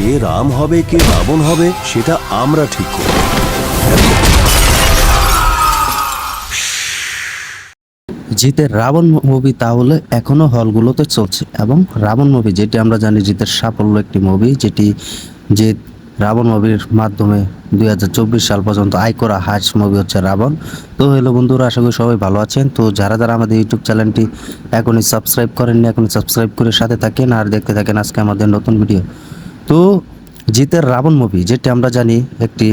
কে রাম হবে, কে রাবণ হবে, সেটা আমরা ঠিক করব। জিতের রাবণ মুভি তাহলে এখনও হলগুলোতে চলছে এবং রাবণ মুভি যেটি আমরা জানি জিতের সাফল্য একটি মুভি যেটি জিত রাবণ মুভির মাধ্যমে দুই হাজার চব্বিশ সাল পর্যন্ত আয় করা হাস মুভি হচ্ছে রাবণ। তো হ্যালো বন্ধুরা, আশা করি সবাই ভালো আছেন। তো যারা যারা আমাদের ইউটিউব চ্যানেলটি এখনই সাবস্ক্রাইব করেননি, এখনই সাবস্ক্রাইব করে সাথে থাকেন আর দেখতে থাকেন আজকে আমাদের নতুন ভিডিও তো জিতের রাবণ মুভি যেটি আমরা জানি একটি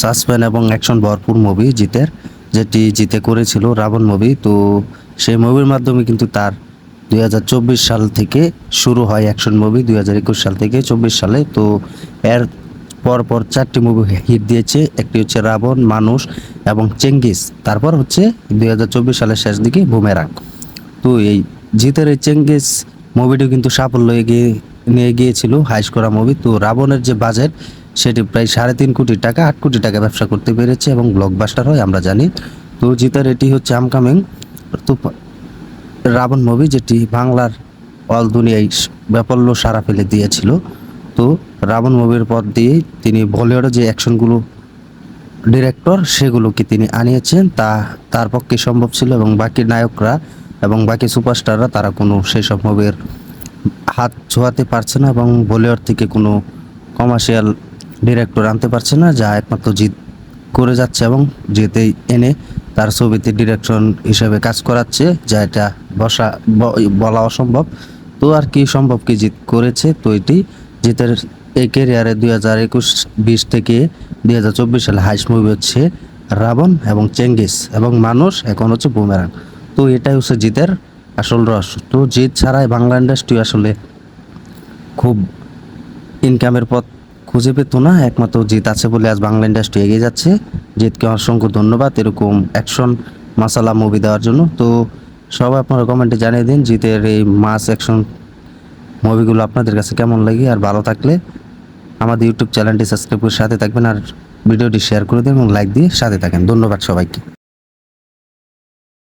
সাসপেন্স এবং অ্যাকশন ভরপুর মুভি জিতের, যেটি জিতে করেছিল রাবণ মুভি তো সেই মুভির মাধ্যমে কিন্তু তার দু হাজার চব্বিশ সাল থেকে শুরু হয় অ্যাকশন মুভি দু হাজার একুশ সাল থেকে চব্বিশ সালে, তো এর পর পর চারটি মুভি হিট দিয়েছে, একটি হচ্ছে রাবণ, মানুষ এবং চেঙ্গিস, তারপর হচ্ছে দুই হাজার চব্বিশ সালের শেষ দিকে বুমেরাং। তো এই জিতের এই চেঙ্গিস মুভিটি কিন্তু সাফল্য এগিয়ে নিয়ে গিয়েছিল হাইস করা মুভি তো রাবণের যে বাজেট সেটি প্রায় সাড়ে তিন কোটি টাকা, আট কোটি টাকা ব্যবসা করতে পেরেছে এবং ব্লকবাস্টার হয় আমরা জানি। তো জিতার এটি হচ্ছে আমকামিং তো রাবণ মুভি যেটি বাংলার অল দুনিয়ায় ব্যাপল্য সারা ফেলে দিয়েছিল। তো রাবণ মুভির পর দিয়েই তিনি বলিউডে যে অ্যাকশনগুলো ডিরেক্টর সেগুলোকে তিনি আনিয়েছেন, তা, তার পক্ষে সম্ভব ছিল এবং বাকি নায়করা এবং বাকি সুপারস্টাররা তারা কোনো সেই সব মুভির হাত ছোঁয়াতে পারছে না এবং বলিউড থেকে কোনো কমার্শিয়াল ডিরেক্টর আনতে পারছে না, যা একমাত্র জিত করে যাচ্ছে এবং জিতেই এনে তার ছবিতে ডিরেকশন হিসেবে কাজ করাচ্ছে, যা এটা বসা বলা অসম্ভব। তো আর কি সম্ভব কি জিত করেছে? তো এটি জিতের এই ক্যারিয়ারে দুই হাজার একুশ, বিশ থেকে দুই হাজার চব্বিশ সালে হাইস মুভি হচ্ছে রাবণ এবং চেঙ্গিস এবং মানুষ, এখন হচ্ছে বুমেরাং। তো এটাই হচ্ছে জিতের আসল রহস্য তো জিত ছাড়াই বাংলা ইন্ডাস্ট্রি আসলে খুব ইনকামের পথ খুঁজে পেত না, একমাত্র জিত আছে বলে আজ বাংলা ইন্ডাস্ট্রি এগিয়ে যাচ্ছে। জিতকে অসংখ্য ধন্যবাদ এরকম অ্যাকশন মাসালা মুভি দেওয়ার জন্য। তো সবাই আপনারা কমেন্টে জানিয়ে দিন জিতের এই মাস অ্যাকশন মুভিগুলো আপনাদের কাছে কেমন লাগে আর ভালো থাকলে আমাদের ইউটিউব চ্যানেলটি সাবস্ক্রাইব করে সাথে থাকবেন আর ভিডিওটি শেয়ার করে দিন এবং লাইক দিয়ে সাথে থাকেন। ধন্যবাদ সবাইকে।